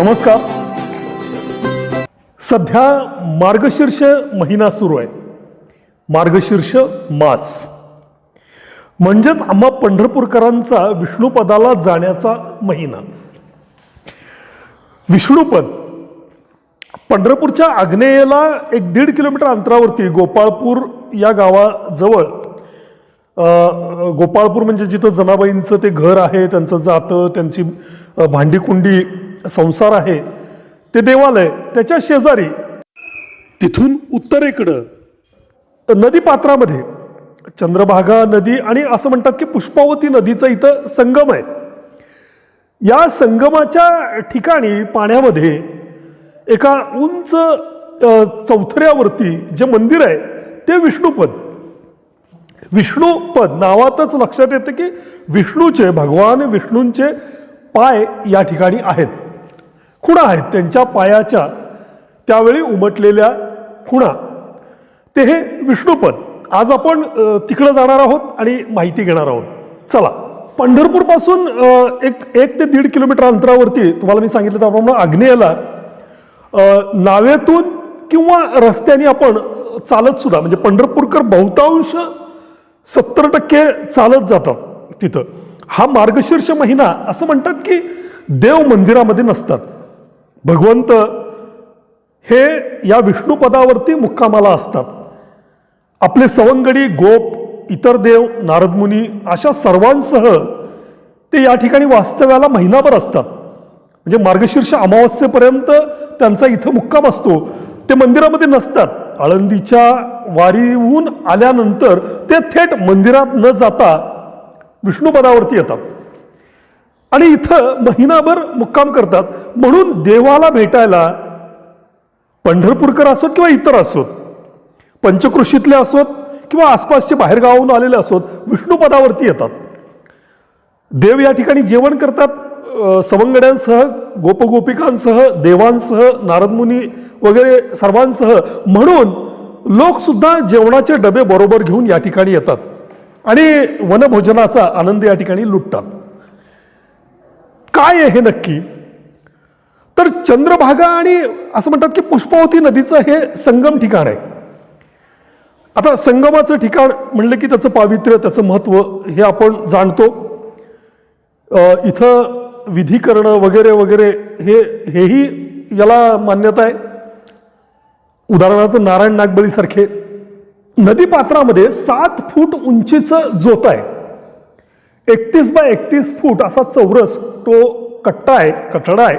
नमस्कार. सध्या मार्गशीर्ष महिना सुरू आहे. मार्गशीर्ष मास. म्हणजेच आम्हा पंढरपूरकरांचा विष्णुपदाला जाण्याचा महिना. विष्णुपद. पंढरपूरच्या आग्नेयेला एक दीड किलोमीटर अंतरावरती गोपाळपूर या गावाजवळ गोपाळपूर म्हणजे जिथं जनाबाईंचं ते घर आहे त्यांचं जातं त्यांची भांडीकुंडी संसार आहे ते देवालय त्याच्या शेजारी. तिथून उत्तरेकडं नदी पात्रामध्ये चंद्रभागा नदी आणि असं म्हणतात की पुष्पावती नदीचा इथं संगम आहे. या संगमाच्या ठिकाणी पाण्यामध्ये एका उंच चौथऱ्यावरती जे मंदिर आहे ते विष्णुपद. विष्णुपद नावातच लक्षात येतं की विष्णूचे भगवान विष्णूंचे पाय या ठिकाणी आहेत. खुणा आहेत त्यांच्या पायाच्या त्यावेळी उमटलेल्या खुणा. ते हे विष्णुपद. आज आपण तिकडं जाणार आहोत आणि माहिती घेणार आहोत. चला. पंढरपूरपासून एक एक ते दीड किलोमीटर अंतरावरती तुम्हाला मी सांगितलं त्याप्रमाणे आग्नेयला नावेतून किंवा रस्त्याने आपण चालत सुद्धा म्हणजे पंढरपूरकर बहुतांश सत्तर टक्के चालत जातात तिथं. हा मार्गशीर्ष महिना असं म्हणतात की देव मंदिरामध्ये नसतात. भगवंत हे या विष्णुपदावरती मुक्कामाला असतात. आपले सवंगडी गोप इतर देव नारदमुनी अशा सर्वांसह ते या ठिकाणी वास्तव्याला महिनाभर असतात. म्हणजे मार्गशीर्ष अमावस्येपर्यंत त्यांचा इथं मुक्काम असतो. ते मंदिरामध्ये नसतात. आळंदीच्या वारीहून आल्यानंतर ते थेट मंदिरात न जाता विष्णुपदावरती येतात. आणि इथं महिनाभर मुक्काम करतात. म्हणून देवाला भेटायला पंढरपूरकर असोत किंवा इतर असोत पंचकृषीतले असोत किंवा आसपासचे बाहेरगावाहून आलेले असोत विष्णुपदावरती येतात. देव या ठिकाणी जेवण करतात. सवंगड्यांसह गोपगोपिकांसह देवांसह नारदमुनी वगैरे सर्वांसह. म्हणून लोकसुद्धा जेवणाचे डबे बरोबर घेऊन या ठिकाणी येतात आणि वनभोजनाचा आनंद या ठिकाणी लुटतात. काय आहे हे नक्की? तर चंद्रभागा आणि असं म्हणतात की पुष्पावती नदीचं हे संगम ठिकाण आहे. आता संगमाचं ठिकाण म्हणलं की त्याचं पावित्र्य त्याचं महत्त्व हे आपण जाणतो. इथं विधी करणं वगैरे वगैरे हे हेही याला मान्यता आहे. उदाहरणार्थ नारायण नागबळीसारखे नदीपात्रामध्ये सात फूट उंचीचं जोत आहे. एकतीस बाय एकतीस फूट असा चौरस तो कट्टा आहे कठडा आहे.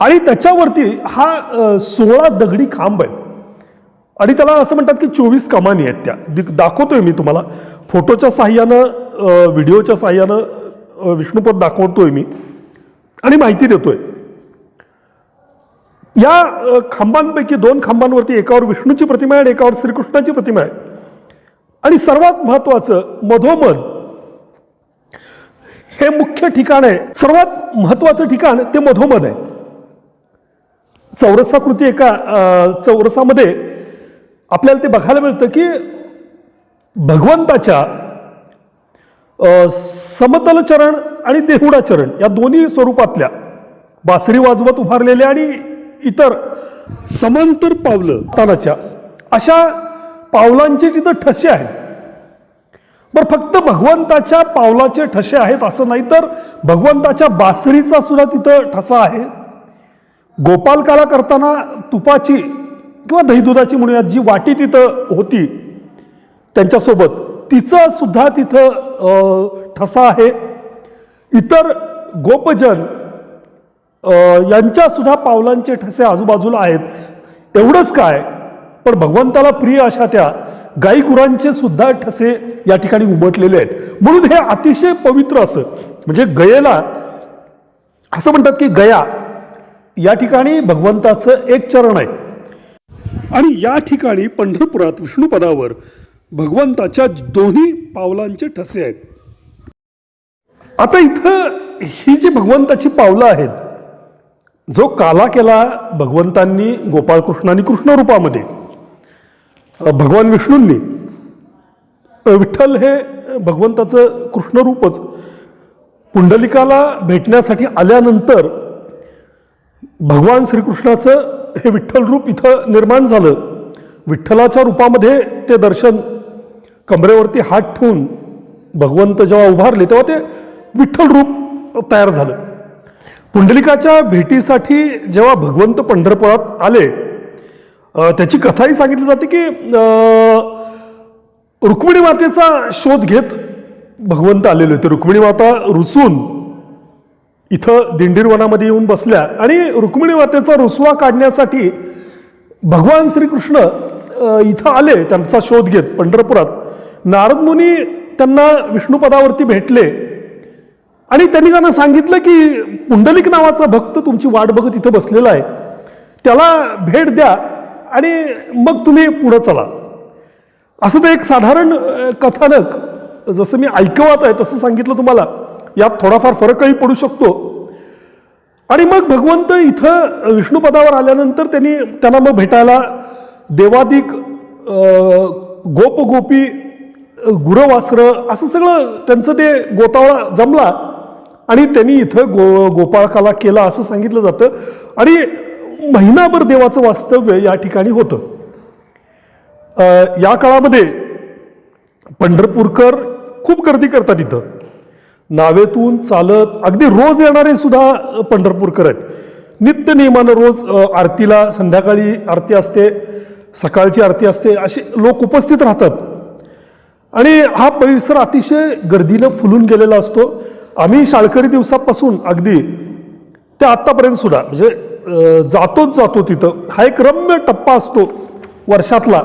आणि त्याच्यावरती हा सोळा दगडी खांब आहे आणि त्याला असं म्हणतात की चोवीस कमानी आहेत त्या. दाखवतोय मी तुम्हाला. फोटोच्या साह्यानं व्हिडिओच्या साह्यानं विष्णुपद दाखवतोय मी. आणि माहिती देतोय. या खांबांपैकी दोन खांबांवरती एकावर विष्णूची प्रतिमा आहे आणि एकावर श्रीकृष्णाची प्रतिमा आहे. आणि सर्वात महत्वाचं मधोमध हे मुख्य ठिकाण आहे. सर्वात महत्वाचं ठिकाण ते मधोमध आहे. चौरसाकृती एका चौरसामध्ये आपल्याला ते बघायला मिळतं की भगवंताच्या अ, समतल चरण आणि देहुडाचरण या दोन्ही स्वरूपातल्या बासरी वाजवत उभारलेल्या आणि इतर समांतर पावलं तानाच्या अशा पावलांचे तिथं ठसे आहेत. बरं फक्त भगवंताच्या पावलाचे ठसे आहेत असं नाही तर भगवंताच्या बासरीचा सुद्धा तिथं ठसा आहे. गोपालकाला करताना तुपाची किंवा दहीदुधाची म्हणूयात जी वाटी तिथं होती त्यांच्यासोबत तिचं सुद्धा तिथं ठसा आहे. इतर गोपजन यांच्यासुद्धा पावलांचे ठसे आजूबाजूला आहेत. एवढंच काय पण भगवंताला प्रिय अशा त्या गाईगुरांचे सुद्धा ठसे या ठिकाणी उमटलेले आहेत. म्हणून हे अतिशय पवित्र असं म्हणजे गयेला असं म्हणतात की गया या ठिकाणी भगवंताचं एक चरण आहे. आणि या ठिकाणी पंढरपुरात विष्णुपदावर भगवंताच्या दोन्ही पावलांचे ठसे आहेत. आता इथं ही जी भगवंताची पावलं आहेत जो काला केला भगवंतांनी गोपाळकृष्णानी कृष्ण रूपामध्ये भगवान विष्णूंनी. विठ्ठल हे भगवंताचं कृष्णरूपच. पुंडलिकाला भेटण्यासाठी आल्यानंतर भगवान श्रीकृष्णाचं हे विठ्ठल रूप इथं निर्माण झालं. विठ्ठलाच्या रूपामध्ये ते दर्शन कमरेवरती हात ठेवून भगवंत जेव्हा उभारले तेव्हा ते विठ्ठल रूप तयार झालं. पुंडलिकाच्या भेटीसाठी जेव्हा भगवंत पंढरपुरात आले त्याची कथाही सांगितली जाते की रुक्मिणी मातेचा शोध घेत भगवंत आलेले होते. रुक्मिणी माता रुसून इथं दिंडीरवनामध्ये येऊन बसल्या आणि रुक्मिणी मातेचा रुसवा काढण्यासाठी भगवान श्रीकृष्ण इथं आले त्यांचा शोध घेत पंढरपुरात. नारद मुनी त्यांना विष्णुपदावरती भेटले आणि त्यांनी त्यांना सांगितलं की पुंडलिक नावाचा भक्त तुमची वाट बघत इथं बसलेला आहे. त्याला भेट द्या. आणि मग तुम्ही पुढं चला. असं ते एक साधारण कथानक जसं मी ऐकवत आहे तसं सांगितलं तुम्हाला. यात थोडाफार फरकही पडू शकतो. आणि मग भगवंत इथं विष्णुपदावर आल्यानंतर त्यांनी त्यांना मग भेटायला देवादिक गोपगोपी गुरवास्त्र असं सगळं त्यांचं ते गोतावळा जमला. आणि त्यांनी इथं गो गोपाळकाला केला असं सांगितलं जातं. आणि महिनाभर देवाचं वास्तव्य या ठिकाणी होतं. या काळामध्ये पंढरपूरकर खूप गर्दी करतात इथं. नावेतून चालत अगदी रोज येणारे सुद्धा पंढरपूरकर आहेत. नित्य नियमानं रोज आरतीला संध्याकाळी आरती असते सकाळची आरती असते असे लोक उपस्थित राहतात. आणि हा परिसर अतिशय गर्दीनं फुलून गेलेला असतो. आम्ही शाळकरी दिवसापासून अगदी ते आत्तापर्यंत सुद्धा म्हणजे जातोच जातो तिथं. हा एक रम्य टप्पा असतो वर्षातला.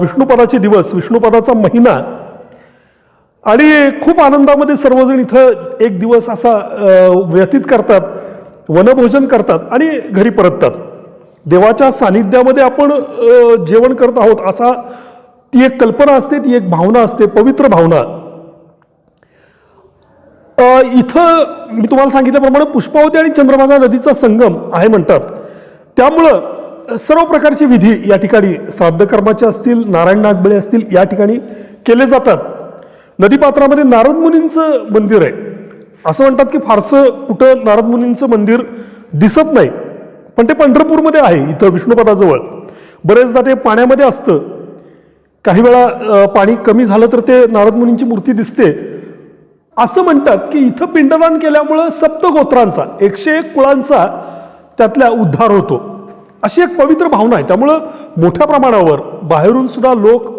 विष्णुपदाचे दिवस विष्णुपदाचा महिना. आणि खूप आनंदामध्ये सर्वजण इथं एक दिवस असा व्यतीत करतात वनभोजन करतात आणि घरी परततात. देवाच्या सानिध्यामध्ये आपण जेवण करत आहोत असा ती एक कल्पना असते ती एक भावना असते पवित्र भावना. इथं मी तुम्हाला सांगितल्याप्रमाणे पुष्पावती आणि चंद्रभागा नदीचा संगम आहे म्हणतात. त्यामुळं सर्व प्रकारचे विधी या ठिकाणी श्राद्धकर्माचे असतील नारायण नागबळे असतील या ठिकाणी केले जातात. नदीपात्रामध्ये नारद मुनींचं मंदिर आहे. असं म्हणतात की फारसं कुठं नारद मुनींचं मंदिर दिसत नाही. पण ते पंढरपूरमध्ये आहे इथं विष्णुपदाजवळ. बरेचदा ते पाण्यामध्ये असतं. काही वेळा पाणी कमी झालं तर ते नारद मुनींची मूर्ती दिसते. असं म्हणतात की इथं पिंडदान केल्यामुळं सप्तगोत्रांचा एकशे एक कुळांचा त्यातल्या उद्धार होतो. अशी एक पवित्र भावना आहे. त्यामुळं मोठ्या प्रमाणावर बाहेरून सुद्धा लोक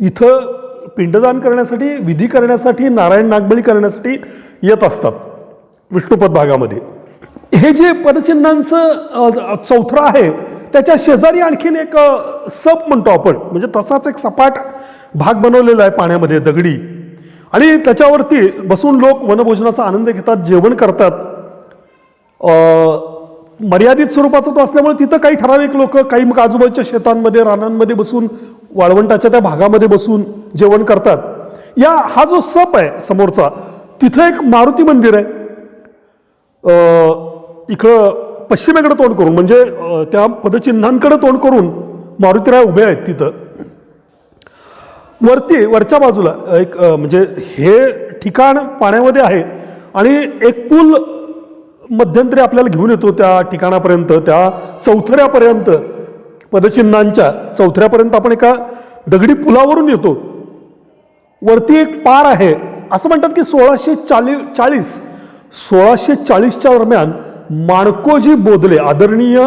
इथं पिंडदान करण्यासाठी विधी करण्यासाठी नारायण नागबळी करण्यासाठी येत असतात विष्णुपद भागामध्ये. हे जे पदचिन्हांचं चौथरा चौथरं आहे त्याच्या शेजारी आणखीन एक सप म्हणतो आपण. म्हणजे तसाच एक सपाट भाग बनवलेला आहे पाण्यामध्ये दगडी. आणि त्याच्यावरती बसून लोक वनभोजनाचा आनंद घेतात जेवण करतात. मर्यादित स्वरूपाचा तो असल्यामुळे तिथं काही ठराविक लोक काही मग आजूबाजूच्या शेतांमध्ये रानांमध्ये बसून वाळवंटाच्या त्या भागामध्ये बसून जेवण करतात. या हा जो सप आहे समोरचा तिथं एक मारुती मंदिर आहे. इकडं पश्चिमेकडे तोंड करून म्हणजे त्या पदचिन्हांकडे तोंड करून मारुतीराय उभे आहेत तिथं. वरती वरच्या बाजूला एक म्हणजे हे ठिकाण पाण्यामध्ये आहे आणि एक पूल मध्यंतरी आपल्याला घेऊन येतो त्या ठिकाणापर्यंत त्या चौथऱ्यापर्यंत पदचिन्हांच्या चौथऱ्यापर्यंत आपण एका दगडी पुलावरून येतो. वरती एक पार आहे असं म्हणतात की सोळाशे चाळीस चाळीस सोळाशे चाळीसच्या दरम्यान माणकोजी बोधले आदरणीय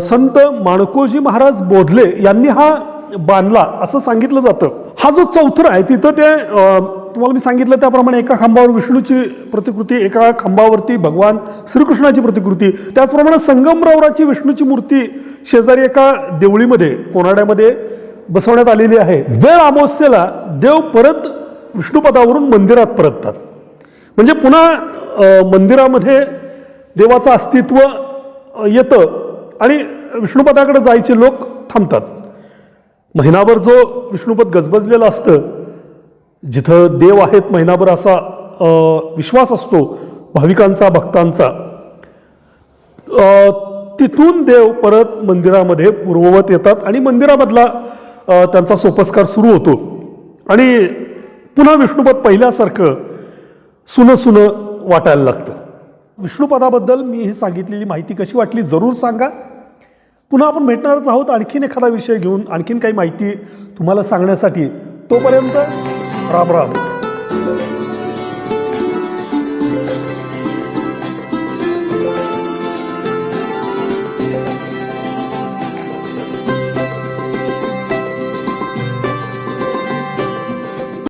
संत माणकोजी महाराज बोधले यांनी हा बांधला असं सांगितलं जातं. हा जो चौथर आहे तिथं ते तुम्हाला मी सांगितलं त्याप्रमाणे एका खांबावर विष्णूची प्रतिकृती एका खांबावरती भगवान श्रीकृष्णाची प्रतिकृती त्याचप्रमाणे संगमरावराची विष्णूची मूर्ती शेजारी एका देवळीमध्ये कोणाड्यामध्ये बसवण्यात आलेली आहे. वेळ अमावस्येला देव परत विष्णुपदावरून मंदिरात परततात. म्हणजे पुन्हा मंदिरामध्ये देवाचं अस्तित्व येतं आणि विष्णुपदाकडे जायचे लोक थांबतात. महिनाभर जो विष्णुपद गजबजलेलं असतं जिथं देव आहेत महिनाभर असा विश्वास असतो भाविकांचा भक्तांचा. तिथून देव परत मंदिरामध्ये पूर्ववत येतात आणि मंदिरामधला त्यांचा सोपस्कार सुरू होतो. आणि पुन्हा विष्णुपद पहिल्यासारखं सुनं सुनं वाटायला लागतं. विष्णुपदाबद्दल मी ही सांगितलेली माहिती कशी वाटली जरूर सांगा. पुन्हा आपण भेटणारच आहोत. आणखीन एखादा विषय घेऊन आणखीन काही माहिती तुम्हाला सांगण्यासाठी तोपर्यंत राम राम.